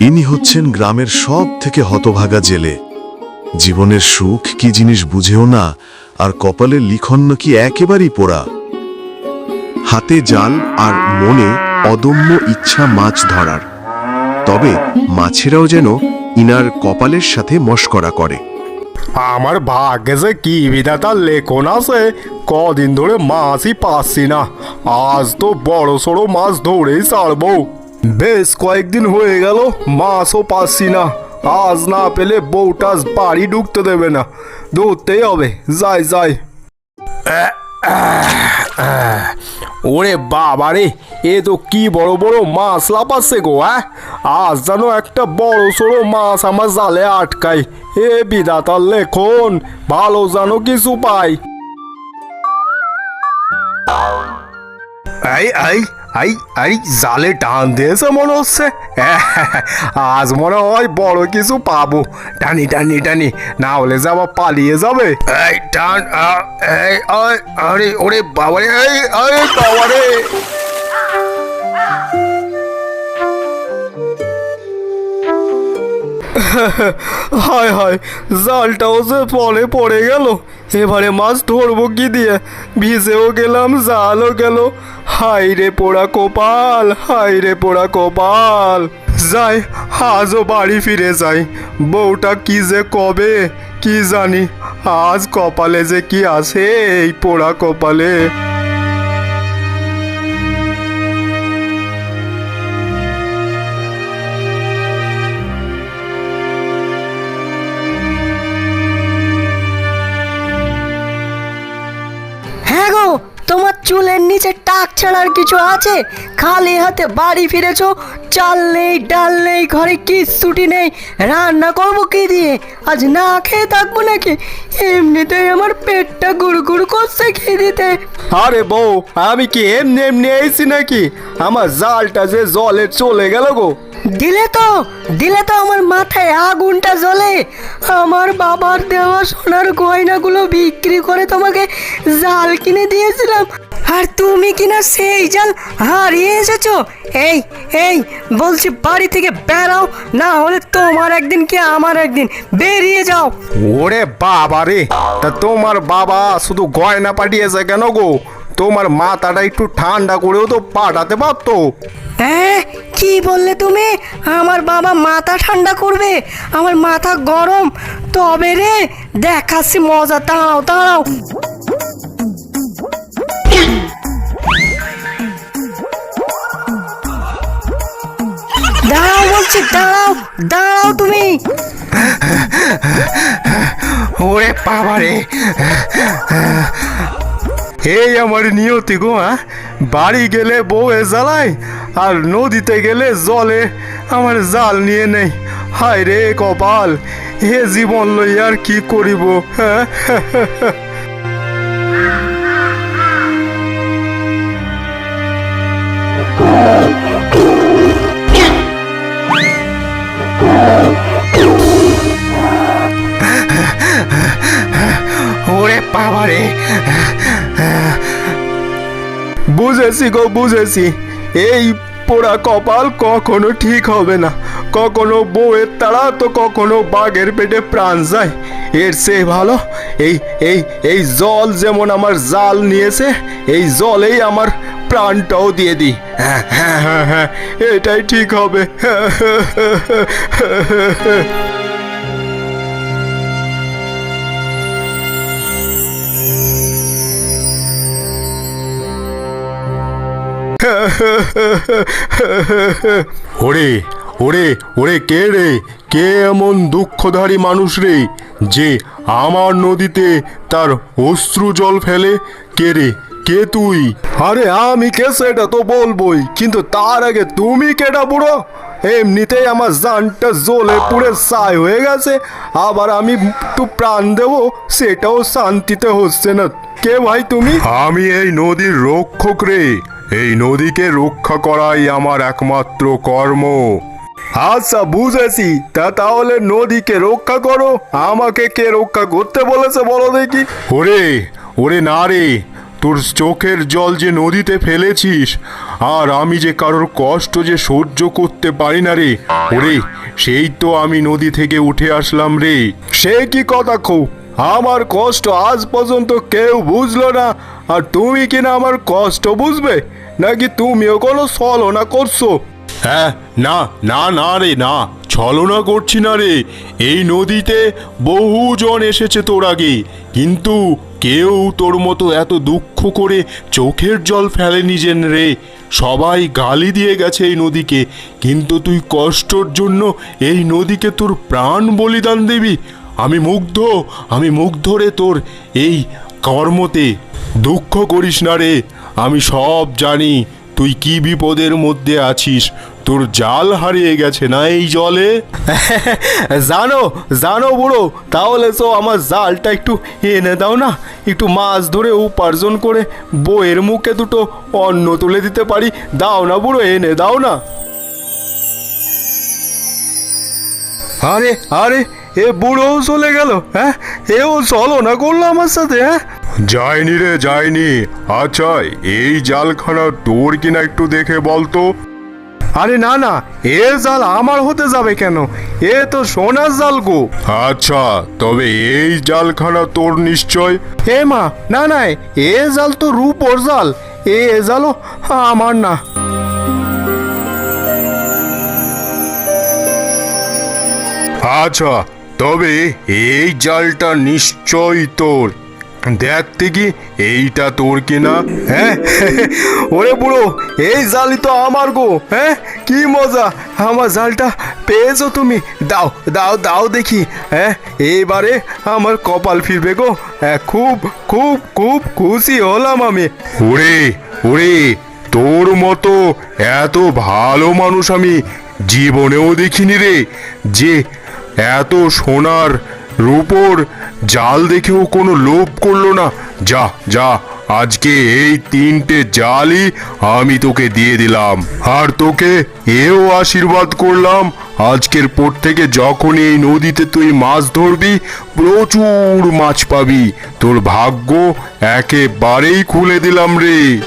ইনি হচ্ছেন গ্রামের সব থেকে হতভাগা জেলে। জীবনের সুখ কি জিনিস বুঝেও না, আর কপালের লিখন কি একেবারেই পোড়া। হাতে জাল আর মনে অদম্য ইচ্ছা মাছ ধরার। তবে মাছেরাও যেন ইনার কপালের সাথে মস্করা করে। আমার ভাগ্যে যে কি বিধাতার লেখন আছে, কদিন ধরে মাছই পাচ্ছি না। আজ তো বড় সড়ো মাছ ধরেই ছাড়বো। বেশ কয়েকদিন হয়ে গেল, মাছও পাচ্ছি না। আজ না পেলে বউটা আজ বাড়ি ঢুকতে দেবে না। ধরতেই হবে, যাই যাই। ওরে বাবা রে, এ তো কি বড় বড় মাছ লাপাচ্ছে গো হ্যাঁ? আজ যেন একটা বড় সড়ো মাছ আমার জালে আটকায়। এ বিধাতার লেখন, ভালো জানো কিছু পাই। এই এই এই এই জালে টান দিয়েছে মনে হচ্ছে। আজ মনে হয় বড় কিছু পাবো। টানি টানি টানি, না হলে যে আবার পালিয়ে যাবে। এই, টান আরে, ওরে বাবা রে এই এই হায় হায়, জালটাও যে পরে পড়ে গেল। এবারে মাছ ধরবো কি দিয়ে? ভিজেও গেলাম, জালও গেল। হাই রে পোড়া কপাল হাই রে পোড়া কপাল। যাই, আজও বাড়ি ফিরে যাই। বউটা কি যে কবে, কি জানি। আজ কপালে যে কি আছে, এই পোড়া কপালে। তোমার চুলের নিচে টাক ছাড়ার কিছু আছে? খালি হাতে বাড়ি ফিরেছো? চাল নেই, ডাল নেই, ঘরে কি কিচ্ছুটি নেই। রান্না করব কি দিয়ে? আজ না খেয়ে থাকব নাকি? এমনিতেই আমার পেটটা গুড়গুড় করছে খেয়ে দিতে আরে বউ আমি কি এমনি এমনি এসেছি নাকি? আমার জালটা যে জলে চলে গেল গো। দিলে তো দিলে তো আমার মাথায় আগুনটা জ্বলে। আমার বাবার দেওয়া সোনার গয়নাগুলো বিক্রি করে তোমাকে জাল কিনে দিয়েছিলাম। আর তুমি কিনা সেই জাল হারিয়ে এসেছ? এই এই বলছি বাড়ি থেকে বেরাও না হলে তোমার একদিন কি আমার একদিন। বেরিয়ে যাও। ওরে বাবা রে তা তোমার বাবা শুধু গয়না পাঠিয়েছে কেন গো? তোমার মাথাটা একটু ঠান্ডা করেও তো পাঠাতে পারতো। হ্যাঁ কি বললে তুমি? আমার বাবা মাথা ঠান্ডা করবে আমার মাথা গরম। তবে রে দেখাচ্ছি মজা দাঁড়াও দাঁড়াও। দাঁড়াও বলছি, দাঁড়াও দাঁড়াও তুমি। ওরে বাবা রে এই আমার নিয়তি গো হ্যাঁ? বাড়ি গেলে বউয়ে জ্বালায়, আর নদীতে গেলে জলে। আমার জাল নিয়ে নেই। হায় রে কপাল হে জীবন লই আর কি করিব হ্যাঁ? বুঝেছি গো, বুঝেছি। এই পোড়া কপাল কখনো ঠিক হবে না। কখনো বউয়ের তাড়া তো কখনো বাঘের পেটে প্রাণ যায়। এর চেয়ে ভালো, এই এই এই জল যেমন আমার জাল নিয়েছে, এই জলেই আমার প্রাণটাও দিয়ে দিই। হ্যাঁ হ্যাঁ হ্যাঁ হ্যাঁ এটাই ঠিক হবে। ওরে ওরে ওরে কে রে? কে এমন দুঃখধারী মানুষ রে যে আমার নদীতে তার অশ্রু জল ফেলে? কে রে? কে তুই? আরে আমি কে সেটা তো বলবোই কিন্তু তার আগে তুমি কেটা বুড়ো? এমনিতেই আমার জানটা জ্বলে পুড়ে ছাই হয়ে গেছে আবার আমি একটু প্রাণ দেবো সেটাও শান্তিতে হচ্ছে না। কে ভাই তুমি? আমি এই নদীর রক্ষক রে। এই নদীকে রক্ষা করাই আমার একমাত্র কর্ম। আচ্ছা বুঝেছি। তা তাহলে নদীকে রক্ষা করো। আমাকে কে রক্ষা করতে বলেছে বলো দেখি। ওরে ওরে না রে, তোর চোখের জল যে নদীতে ফেলেছিস, আর আমি যে কারোর কষ্ট যে সহ্য করতে পারি না রে, ওরে, সেই তো আমি নদী থেকে উঠে আসলাম রে। সে কি কথা খো আমার কষ্ট আজ পর্যন্ত কেউ বুঝলো না। আর তুমি কিনা আমার কষ্ট বুঝবে? নাকি তুমিও কোনো ছলনা করছ? হ্যাঁ না না না রে, না। ছলনা করছি না রে। এই নদীতে বহুজন এসেছে তোর আগে। কিন্তু কেউ তোর মতো এত দুঃখ করে চোখের জল ফেলে যেন রে। সবাই গালি দিয়ে গেছে এই নদীকে। কিন্তু তুই কষ্টর জন্য এই নদীকে তোর প্রাণ বলিদান দিবি। আমি মুগ্ধ আমি মুগ্ধ রে তোর এই কর্মতে। দুঃখ করিস না রে, আমি সব জানি, তুই কি বিপদের মধ্যে আছিস? তোর জাল হারিয়ে গেছে না এই জলে? জানো জানো বুড়ো, তাহলে তো আমার জালটা একটু এনে দাও না। একটু মাছ ধরে উপার্জন করে বইয়ের মুখে দুটো অন্ন তুলে দিতে পারি। দাও না বুড়ো, এনে দাও না। আরে আরে এ বুড়োও চলে গেল হ্যাঁ? এও চলো না করল আমার সাথে হ্যাঁ? যায়নি রে যায়নি। আচ্ছা এই জালখানা তোর কিনা একটু দেখে বলতো। আরে না না এ জাল আমার হতে যাবে কেন? এ তো সোনার জাল গো। আচ্ছা তবে এই জালখানা তোর নিশ্চয়? হে মা না না এ জাল তো রূপোর জাল এ জালও আমার না। আচ্ছা তবে এই জালটা নিশ্চয়ই তোর। দেখতে কি এইটা তোর কিনা? হ্যাঁ? ওরে বুড়ো, এই জালই তো আমার গো হ্যাঁ? কি মজা, আমার জালটা পেয়েছ তুমি। দাও দাও দাও দেখি হ্যাঁ? এইবারে আমার কপাল ফিরবে গো। হ্যাঁ খুব খুব খুব খুশি হলাম আমি। ওরে ওরে, তোর মতো এত ভালো মানুষ আমি জীবনেও দেখিনি রে। যে এত সোনার রূপোর জাল দেখেও কোনো লোভ করল না। যা যা, আজকে এই তিনটে জালই আমি তোকে দিয়ে দিলাম। আর তোকে এও আশীর্বাদ করলাম। আজকের পর থেকে যখনই এই নদীতে তুই মাছ ধরবি, প্রচুর মাছ পাবি। তোর ভাগ্য একেবারেই খুলে দিলাম রে।